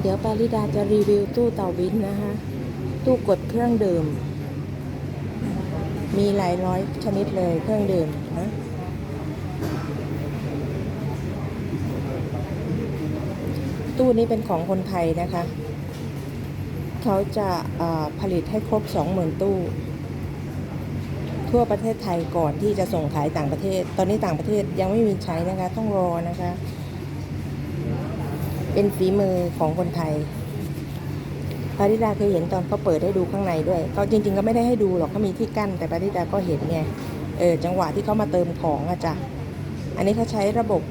เดี๋ยวปาริดาจะรีวิวตู้เต่าบินนะคะ ตู้กดเครื่องดื่ม มีหลายร้อยชนิดเลยเครื่องดื่มนะตู้นี้เป็นของคนไทยนะคะ เขาจะผลิตให้ครบ 20,000 ตู้ ทั่วประเทศไทยก่อนที่จะส่งขายต่างประเทศ ตอนนี้ต่างประเทศยังไม่มีใช้นะคะ ต้องรอนะคะ เป็นฝีมือของคนไทยปาริดาเคยเห็นตอนเขาเปิดให้ดูข้างในด้วยก็จริง ๆ ก็ไม่ได้ให้ดูหรอกเขามีที่กั้น แต่ปาริดาก็เห็นไงเออจังหวะที่เขามาเติมของอะจ้ะอันนี้เขาใช้ระบบ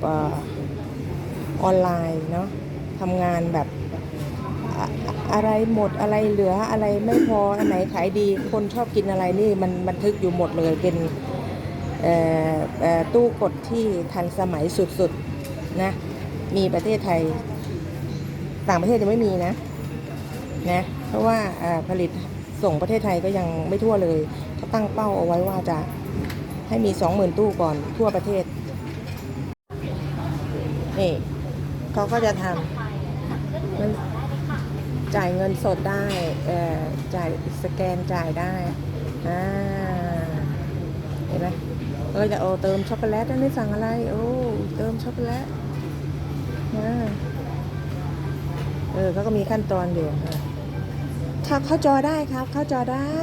ออนไลน์เนาะทำงานแบบอะอะไรหมดอะไรเหลืออะไรไม่พออันไหนขายดีคนชอบกินอะไรนี่มันบันทึกอยู่หมดเลยเป็นตู้กดที่ทันสมัยสุดๆนะมีประเทศไทย ต่างประเทศยังไม่มีนะนะเพราะว่าผลิตส่งประเทศไทยก็ยังไม่ทั่วเลยเขาตั้งเป้าเอาไว้ว่าจะให้มี20,000ตู้ก่อนทั่วประเทศนี่เขาก็จะทำมันจ่ายเงินสดได้จ่ายสแกนจ่ายได้อ่าเห็นไหมเออจะโอาเติมช็อกโกแลตนี่สั่งอะไร โอ้ เติมช็อกโกแลตนะเออเขาก็มีขั้นตอนอยู่อะถ้าเข้าจอได้ครับ เข้าจอได้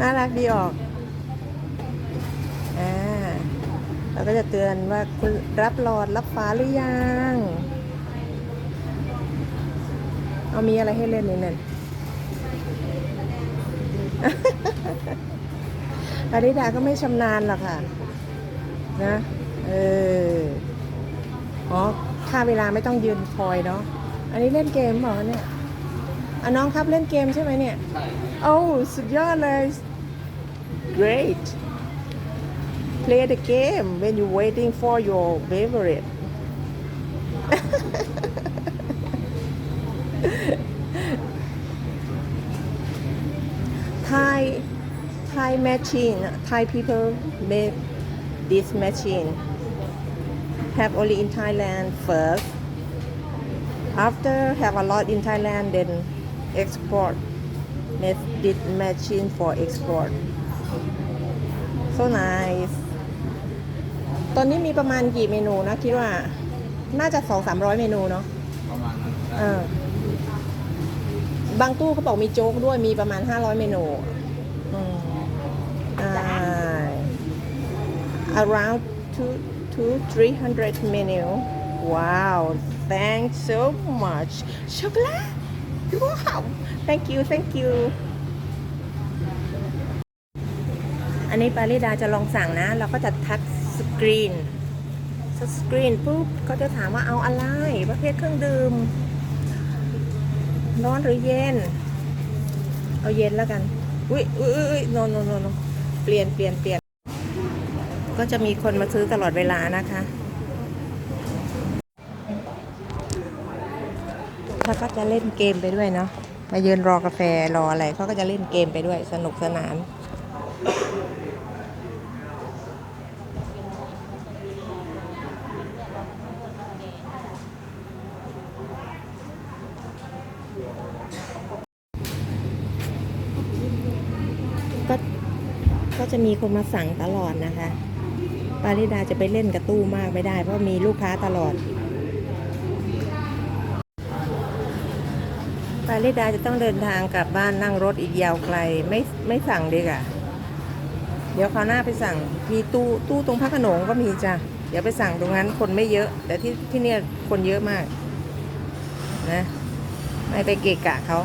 น่ารักดีออกอ่าเราก็จะเตือนว่าคุณรับหลอดรับฝาหรือยัง เอามีอะไรให้เล่นนี่นั่นอาริดาก็ไม่ชำนาญหรอกค่ะ นะ เออ อ๋อค่าเวลาไม่ต้องยืนคอยเนาะ อันนี้เล่นเกมเหรอเนี่ยอะน้องครับเล่นเกมใช่ไหมเนี่ยโอ้สุดยอดเลย great play the game when you waiting for your favorite Thai Thai machine Thai people made this machine have only in Thailand first after have a lot in Thailand then export made this machine for export so nice ตอนนี้มีประมาณกี่เมนูนะคิดว่า น่าจะสองสามร้อยเมนูเนาะประมาณนั้นเออบางตู้เขาบอกมีโจ๊กด้วยมีประมาณ500เมนู อืมอ่า around two two three hundred menu wow thanks so much chocolate wow thank you thank you อันนี้ปาริดาจะลองสั่งนะ เราก็จะทัชสกรีนสกรีนปุ๊บเขาจะถามว่าเอาอะไร ประเภทเครื่องดื่ม ร้อนหรือเย็น เอาเย็นแล้วกัน อุ้ยอุ้ยอุ้ยนโนโนโนเปลี่ยนเปลี่ยนเปลี่ยน ก็จะมีคนมาซื้อตลอดเวลานะคะเขาก็จะเล่นเกมไปด้วยเนาะมายืนรอกาแฟรออะไรเขาก็จะเล่นเกมไปด้วยสนุกสนานก็ก็จะมีคนมาสั่งตลอดนะคะ ปาริดาจะไปเล่นกระตู้มากไม่ได้ เพราะมีลูกค้าตลอด ปาริดาจะต้องเดินทางกลับบ้านนั่งรถอีกยาวไกลไม่ไม่สั่งดีกว่าเดี๋ยวคราวหน้าไปสั่งมีตู้ตู้ตรงพระขนงก็มีจ้ะเดี๋ยวไปสั่งตรงนั้นคนไม่เยอะ แต่ที่ที่เนี่ยคนเยอะมากนะไม่ไปเกะกะเขา